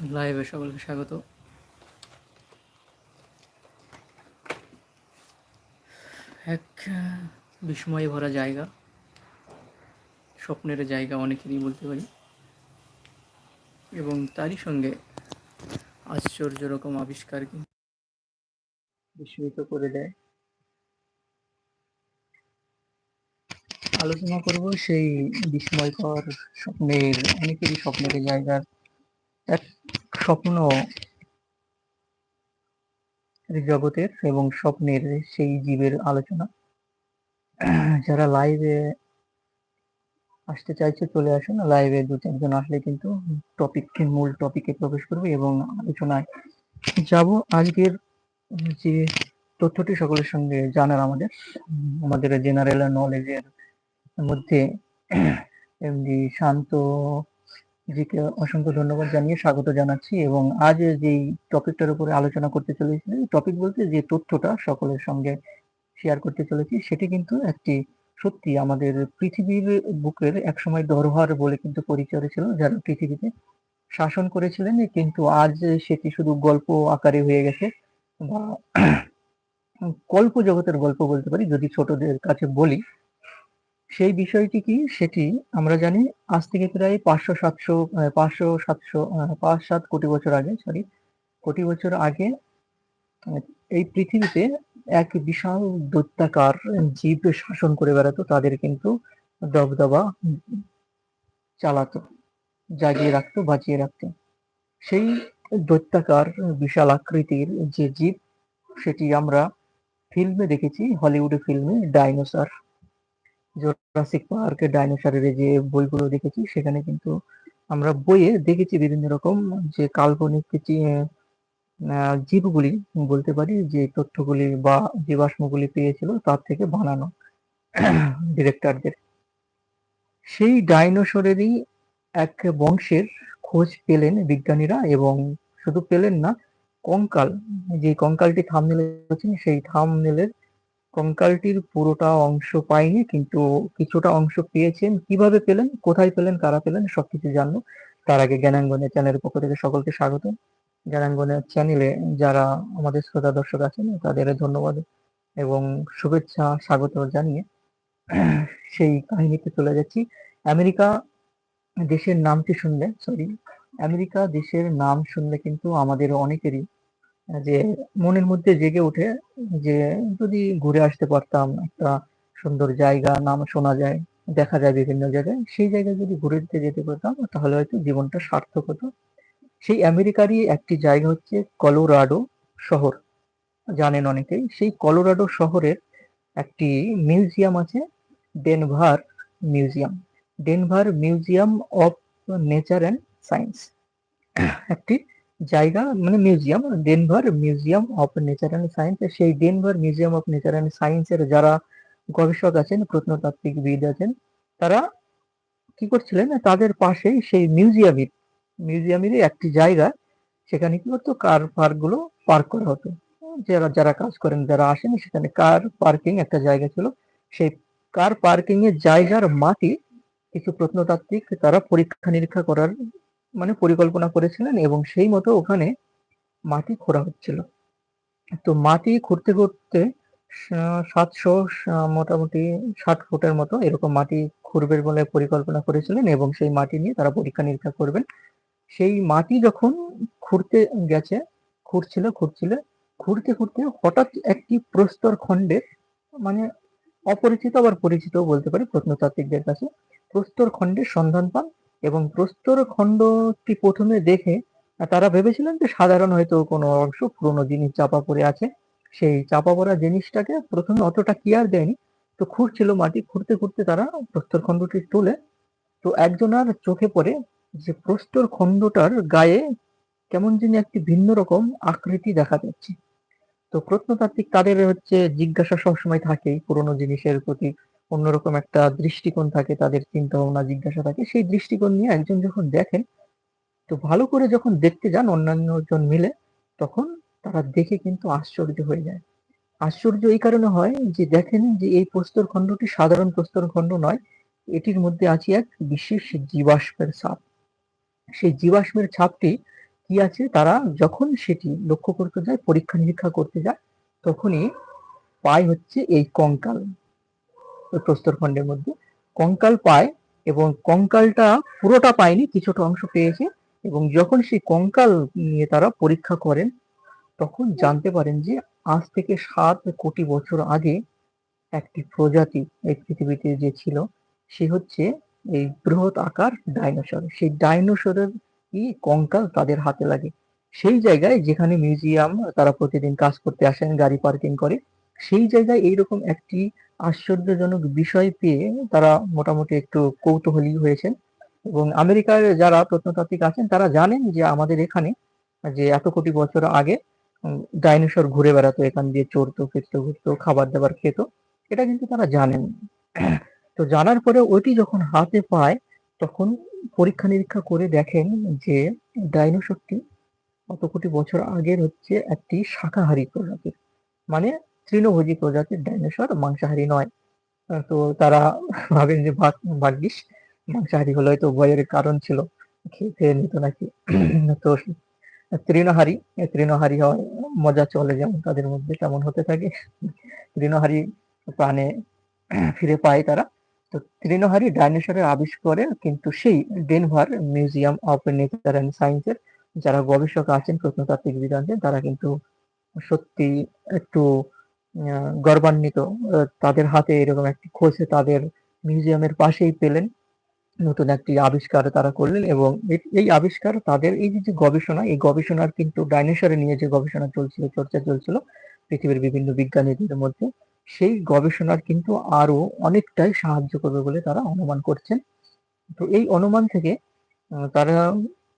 লাইভে সকলকে স্বাগত। এক, বিস্ময়ে ভরা জায়গা। স্বপ্নের জায়গা অনেকেরই বলতে পারি। এবং তারই সঙ্গে আশ্চর্য রকম আবিষ্কার বিস্মিত করে দেয়। আলোচনা করব সেই বিস্ময়কর স্বপ্নের, অনেকেরই স্বপ্নের জায়গার এক স্বপ্ন জগতের এবং স্বপ্নের সেই জীবের আলোচনা। যারা লাইভে আসতে চাইছে চলে আসুন। লাইভে দু চারজন আসলে কিন্তু টপিক মূল টপিকে প্রবেশ করবে এবং আলোচনায় যাব। আজকের যে তথ্যটি সকলের সঙ্গে জানার আমাদের আমাদের জেনারেল নলেজের মধ্যে এমনি শান্ত জিকে অসংখ্য ধন্যবাদ জানিয়ে স্বাগত জানাচ্ছি এবং আজ যেই টপিকটার উপরে আলোচনা করতে চলেছি টপিক বলতে যে তথ্যটা সকলের সঙ্গে শেয়ার করতে চলেছি, সেটি কিন্তু একটি সত্যি আমাদের পৃথিবীর বুকের একসময় দরবার বলে কিন্তু পরিচয় ছিল যারা পৃথিবীতে শাসন করেছিলেন, কিন্তু আজ সেটি শুধু গল্প আকারে হয়ে গেছে বা কল্প জগতের গল্প বলতে পারি, যদি ছোটদের কাছে বলি। সেই বিষয়টি কি? সেটি আমরা জানি আজ থেকে প্রায় পাঁচশো সাতশো পাঁচশো সাতশো পাঁচ সাত কোটি বছর আগে সরি কোটি বছর আগে এই পৃথিবীতে এক বিশাল দৈত্যাকার জীব শাসন করে বেড়াতো, তাদের কিন্তু দবদবা চালাতো, জাগিয়ে রাখতো, বাঁচিয়ে রাখতো। সেই দৈত্যাকার বিশাল আকৃতির যে জীব, সেটি আমরা ফিল্মে দেখেছি, হলিউডে ফিল্মে, ডাইনোসর। জোরাসিক পার্কের ডাইনোসরের যে বইগুলো দেখেছি, সেখানে কিন্তু আমরা বইয়ে দেখেছি বিভিন্ন রকম যে কাল্পনিক জীবগুলি বলতে পারি, যে তথ্যগুলি বা জীবাশ্মগুলি পেয়েছিল তার থেকে বানানো ডিরেক্টরদের সেই ডাইনোসরেরই এক বংশের খোঁজ পেলেন বিজ্ঞানীরা এবং শুধু পেলেন না, কঙ্কাল, যে কঙ্কালটি থামনেলে সেই থামনেলের কঙ্কালটির পুরোটা অংশ পাইনি, কিন্তু কিছুটা অংশ পেয়েছেন। কীভাবে পেলেন? কোথায় পেলেন? কারা পেলেন? সবকিছু জানব। তার আগে জ্ঞানাঙ্গনের চ্যানেলের পক্ষ থেকে সকলকে স্বাগত জ্ঞানাঙ্গনের চ্যানেলে যারা আমাদের শ্রোতা দর্শক আছেন, তাদের ধন্যবাদ এবং শুভেচ্ছা, স্বাগত জানিয়ে সেই কাহিনীতে চলে যাচ্ছি। আমেরিকা দেশের নামটি শুনলে সরি আমেরিকা দেশের নাম শুনলে কিন্তু আমাদের অনেকেরই যে মনের মধ্যে জেগে ওঠে যে যদি ঘুরে আসতে পারতাম একটা সুন্দর জায়গা, নাম শোনা যায়, দেখা যায় বিভিন্ন জায়গায়, সেই জায়গায় যদি ঘুরে দিতে যেতে পারতাম, তাহলে হয়তো জীবনটা সার্থক হতো। সেই আমেরিকারই একটি জায়গা হচ্ছে কলোরাডো শহর। জানেন অনেকেই, সেই কলোরাডো শহরের একটি মিউজিয়াম আছে, Denver Museum. Denver Museum of Nature and Science. একটি জায়গা মানে museum Denver Museum of Nature and Science সেই Denver Museum of Nature and সায়েন্সের যারা গবেষক আছেন, প্রত্নতাত্ত্বিকবিদ আছেন, তারা কি করছিলেন? তাদের পাশেই সেই মিউজিয়ামের মিউজিয়ামেরই একটি জায়গা, সেখানে কি করতো? কার পার্কগুলো পার্ক করা হতো। যারা যারা কাজ করেন, যারা আসেন, সেখানে কার পার্কিং একটা জায়গা ছিল। সেই কার পার্কিং এর জায়গার মাটি কিছু প্রত্নতাত্ত্বিক তারা পরীক্ষা নিরীক্ষা করার মানে পরিকল্পনা করেছিলেন এবং সেই মতো ওখানে মাটি খোঁড়া হচ্ছিল। তো মাটি খুঁড়তে খুঁড়তে সাতশো মোটামুটি ষাট ফুটের মতো এরকম মাটি খুঁড়বে বলে পরিকল্পনা করেছিলেন এবং সেই মাটি নিয়ে তারা পরীক্ষা নিরীক্ষা করবেন। সেই মাটি যখন খুঁড়তে গেছে, খুঁড়ছিল খুঁড়ছিল, খুঁড়তে খুঁড়তে হঠাৎ একটি প্রস্তর খণ্ডের মানে অপরিচিত আবার পরিচিত বলতে পারি প্রত্নতাত্ত্বিকদের কাছে, প্রস্তর খণ্ডের সন্ধান পান এবং প্রস্তর খণ্ডটি প্রথমে দেখে তারা ভেবেছিলেন যে সাধারণ হয়তো কোনো অংশ পুরোনো জিনিস চাপা পড়ে আছে। সেই চাপা পড়া জিনিসটাকে প্রথমে অতটা কেয়ার দেয়নি। তো খুঁড়ছিল মাটি, খুঁড়তে খুঁড়তে তারা প্রস্তর খণ্ডটি তোলে। তো একজনার চোখে পড়ে যে প্রস্তর খণ্ডটার গায়ে কেমন যিনি একটি ভিন্ন রকম আকৃতি দেখা যাচ্ছে। তো প্রত্নতাত্ত্বিক তাদের হচ্ছে জিজ্ঞাসা সবসময় থাকেই পুরোনো জিনিসের প্রতি। অন্যরকম একটা দৃষ্টিকোণ থাকে, তাদের চিন্তা ভাবনা জিজ্ঞাসা থাকে। সেই দৃষ্টিকোণ নিয়ে একজন যখন দেখেন, তো ভালো করে যখন দেখতে যান অন্যান্য জন মিলে, তখন তারা দেখে কিন্তু আশ্চর্য হয়ে যায়। আশ্চর্য এই কারণে হয় যে দেখেন যে এই প্রস্তর খণ্ডটি সাধারণ প্রস্তর খণ্ড নয়, এটির মধ্যে আছে এক বিশেষ জীবাশ্মের ছাপ। সেই জীবাশ্মের ছাপটি কি আছে? তারা যখন সেটি লক্ষ্য করতে যায় পরীক্ষা নিরীক্ষা করতে যায়, তখনই পায় হচ্ছে এই কঙ্কাল। প্রস্তরখণ্ডের মধ্যে। কঙ্কাল পায় এবং কঙ্কালটা পুরোটা পায়নি, কিছুটা অংশ পেয়েছে এবং যখন সেই কঙ্কাল নিয়ে তারা পরীক্ষা করেন, তখন জানতে পারেন যে আজ থেকে সাত কোটি বছর আগে একটি প্রজাতি এই পৃথিবীতে যে ছিল, সে হচ্ছে এই বৃহৎ আকার ডাইনোসর। সেই ডাইনোসরের কি কঙ্কাল তাদের হাতে লাগে। সেই জায়গায় যেখানে মিউজিয়াম, তারা প্রতিদিন কাজ করতে আসেন, গাড়ি পার্কিং করে, সেই জায়গায় এইরকম একটি আশ্চর্যজনক বিষয় পেয়ে তারা মোটামুটি একটু কৌতূহলী হয়েছেন। এবং আমেরিকার যারা প্রত্নতাত্ত্বিক আছেন, তারা জানেন যে আমাদের এখানে যে এত কোটি বছর আগে ডাইনোসর ঘুরে বেড়াতো, এখান দিয়ে চড়তো, ফিরতো, ঘুরতো, খাবার দাবার খেত, এটা কিন্তু তারা জানেন। তো জানার পরে ওইটি যখন হাতে পায়, তখন পরীক্ষা নিরীক্ষা করে দেখেন যে ডাইনোসরটি কত কোটি বছর আগের হচ্ছে একটি শাকাহারী প্রজাতির। মানে তৃণভোজী প্রজাতির ডাইনোসর, মাংসাহারী নয়। তো তারা ভাবেন যে ভাগ্যিস। মাংসাহারী হলে হয়তো ভয়ের কারণ ছিল খেয়ে নিত নাকি। তো তৃণহারি তৃণহারি হয়, মজা চলে যেমন তাদের মধ্যে তেমন হতে থাকে। তৃণহারি প্রাণে ফিরে পায় তারা। তো তৃণহারি ডাইনোসরের আবিষ্কারে কিন্তু সেই Denver Museum of Nature and সায়েন্সের যারা গবেষক আছেন, প্রত্নতাত্ত্বিক আছেন, তারা কিন্তু সত্যি একটু গর্বান্বিত তাদের হাতে এরকম একটি খোঁজে তাদের মিউজিয়ামের পাশেই পেলেন। নতুন একটি আবিষ্কার তারা করলেন এবং এই আবিষ্কার তাদের এই যে গবেষণা, এই গবেষণার কিন্তু ডাইনোসরে নিয়ে যে গবেষণা চলছিল, চর্চা চলছিল পৃথিবীর বিভিন্ন বিজ্ঞানীদের মধ্যে, সেই গবেষণার কিন্তু আরও অনেকটাই সাহায্য করবে বলে তারা অনুমান করছেন। তো এই অনুমান থেকে তারা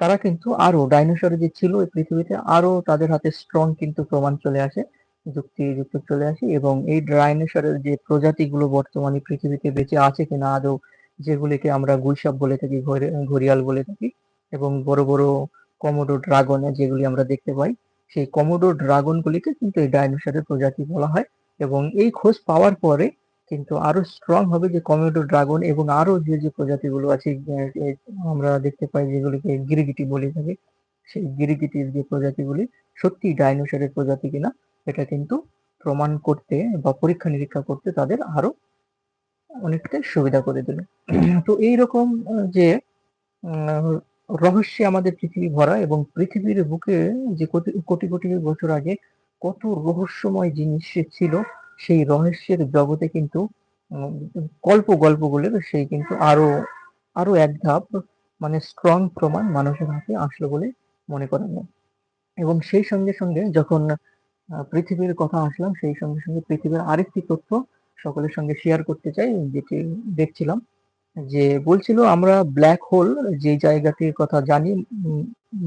তারা কিন্তু আরও ডাইনোসর যে ছিল পৃথিবীতে আরও তাদের হাতে স্ট্রং কিন্তু প্রমাণ চলে আসে। যুক্তি, যুক্ত চলে আসি এবং এই ডাইনোসরের যে প্রজাতিগুলো বর্তমানে পৃথিবীতে বেঁচে আছে কিনা আদৌ, যেগুলিকে আমরা গুইসাপ বলে থাকি ঘড়িয়াল বলে থাকি এবং বড় বড় কমোডো ড্রাগন যেগুলি আমরা দেখতে পাই, সেই কমোডো ড্রাগন গুলিকে কিন্তু এই ডাইনোসরের প্রজাতি বলা হয় এবং এই খোঁজ পাওয়ার পরে কিন্তু আরও স্ট্রং হবে যে কমেডো ড্রাগন এবং আরও যে যে প্রজাতিগুলো আছে আমরা দেখতে পাই যেগুলিকে গিরিগিটি বলে থাকে, সেই গিরিগিটির যে প্রজাতিগুলি সত্যি ডাইনোসরের প্রজাতি কিনা এটা কিন্তু প্রমাণ করতে বা পরীক্ষা নিরীক্ষা করতে তাদের আরও অনেকটাই সুবিধা করে দিল। তো এইরকম যে রহস্যে আমাদের পৃথিবী ভরা এবং পৃথিবীর বুকে যে কোটি কোটি বছর আগে কত রহস্যময় জিনিস ছিল, সেই রহস্যের জগতে কিন্তু গল্প, গল্পগুলোর সেই কিন্তু আরও আরও এক ধাপ মানে স্ট্রং প্রমাণ মানুষের হাতে আসলো বলে মনে করা যায়। এবং সেই সঙ্গে সঙ্গে যখন পৃথিবীর কথা আসলাম, সেই সঙ্গে সঙ্গে পৃথিবীর আরেকটি তথ্য সকলের সঙ্গে শেয়ার করতে চাই, যেটি দেখছিলাম যে বলছিল আমরা ব্ল্যাক হোল যে জায়গাটির কথা জানি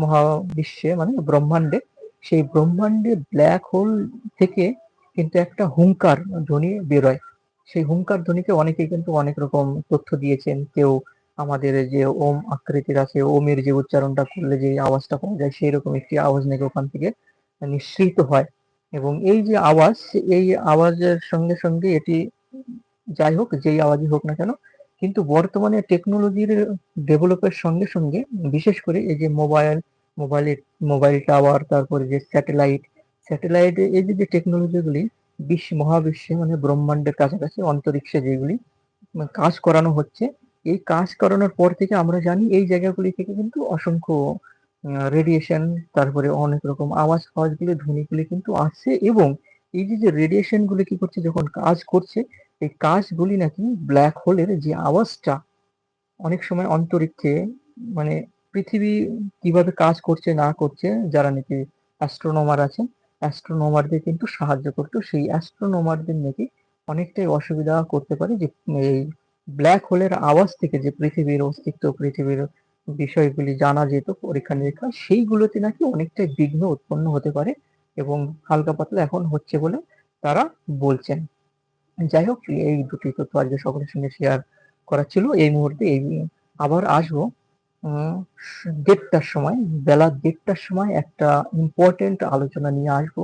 মহাবিশ্বে মানে ব্রহ্মাণ্ডে, সেই ব্রহ্মাণ্ডে ব্ল্যাক হোল থেকে কিন্তু একটা হুঙ্কার ধ্বনি বেরোয়। সেই হুঙ্কার ধ্বনিকে অনেকেই কিন্তু অনেক রকম তথ্য দিয়েছেন, কেউ আমাদের যে ওম আকৃতির আছে, ওমের যে উচ্চারণটা করলে যে আওয়াজটা পাওয়া যায় সেই রকম একটি আওয়াজ নাকি ওখান থেকে নিঃসৃত হয়। এবং এই যে আওয়াজ, এই আওয়াজের সঙ্গে সঙ্গে এটি যাই হোক, যেই আওয়াজই হোক না কেন, কিন্তু বর্তমানে টেকনোলজির ডেভেলপের সঙ্গে সঙ্গে, বিশেষ করে এই যে মোবাইল মোবাইল মোবাইল টাওয়ার তারপরে যে স্যাটেলাইট স্যাটেলাইট এই যে টেকনোলজিগুলি বিশ্ব, মহাবিশ্বে মানে ব্রহ্মাণ্ডের কাছাকাছি, অন্তরিক্ষে যেগুলি কাজ করানো হচ্ছে, এই কাজ করানোর পর থেকে আমরা জানি এই জায়গাগুলি থেকে কিন্তু অসংখ্য রেডিয়েশন তারপরে অনেক রকম আওয়াজ ফাওয়াজগুলি ধ্বনিগুলি কিন্তু আসছে এবং এই যে যে রেডিয়েশন গুলি কি করছে, যখন কাজ করছে, এই কাজগুলি নাকি ব্ল্যাক হোলের যে আওয়াজটা অনেক সময় অন্তরিক্ষে মানে পৃথিবী কীভাবে কাজ করছে, না করছে, যারা নাকি অ্যাস্ট্রোনমার আছেন অ্যাস্ট্রোনমারদের কিন্তু সাহায্য করতো। সেই অ্যাস্ট্রোনমারদের নাকি অনেকটাই অসুবিধা করতে পারে যে, এই ব্ল্যাক হোলের আওয়াজ থেকে যে পৃথিবীর অস্তিত্ব, পৃথিবীর বিষয়গুলি জানা যেত পরীক্ষা নিরীক্ষা, সেইগুলোতে নাকি অনেকটাই বিঘ্ন উৎপন্ন হতে পারে এবং হালকা পাতলা এখন হচ্ছে বলে তারা বলছেন। যাই হোক, এই দুটি তথ্য আজকে সকলের সঙ্গে শেয়ার করা ছিল। এই মুহূর্তে এই আবার আসব দেড়টার সময়, বেলা দেড়টার সময় একটা ইম্পর্টেন্ট আলোচনা নিয়ে আসব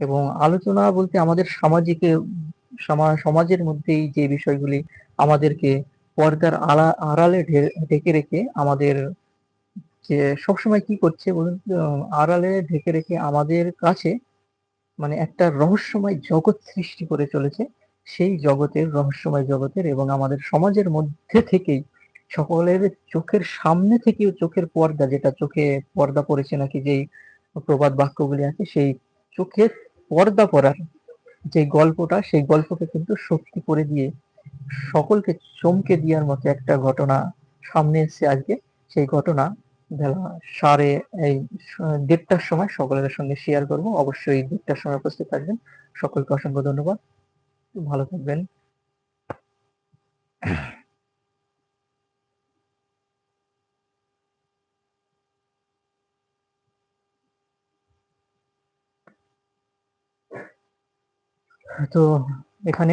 এবং আলোচনা বলতে আমাদের সামাজিক সমাজের মধ্যেই যে বিষয়গুলি আমাদেরকে পর্দার আড়া, আড়ালে ঢেকে রেখে আমাদের যে সবসময় কি করছে বলুন আড়ালে ঢেকে রেখে আমাদের কাছে মানে একটা রহস্যময় জগৎ সৃষ্টি করে চলেছে। সেই জগতের রহস্যময় জগতের এবং আমাদের সমাজের মধ্যে থেকেই, সকলের চোখের সামনে থেকেও চোখের পর্দা যেটা চোখে পর্দা পড়েছে নাকি যেই প্রবাদ বাক্যগুলি আছে, সেই চোখের পর্দা পড়ার যে গল্পটা, সেই গল্পকে কিন্তু সত্যি করে দিয়ে সকলকে চমকে দেওয়ার মতো একটা ঘটনা সামনে এসেছে আজকে। সেই ঘটনা বেলা সাড়ে, এই, দেড়টার সময় সকলের সঙ্গে শেয়ার করব। অবশ্যই দেড়টার সময় উপস্থিত থাকবেন। সকলকে অসংখ্য ধন্যবাদ। ভালো থাকবেন। তো এখানে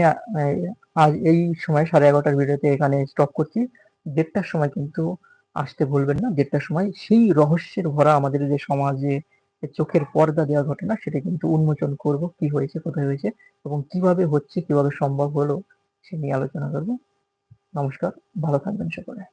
আজ এই সময় সাড়ে এগারোটার ভিডিওতে এখানে স্টপ করছি। দেড়টার সময় কিন্তু আসতে ভুলবেন না। দেড়টার সময় সেই রহস্যের ভরা আমাদের যে সমাজে চোখের পর্দা দেওয়া ঘটনা সেটা কিন্তু উন্মোচন করব। কি হয়েছে, কোথায় হয়েছে এবং কীভাবে হচ্ছে, কীভাবে সম্ভব হলো, সে নিয়ে আলোচনা করব। নমস্কার, ভালো থাকবেন সকলে।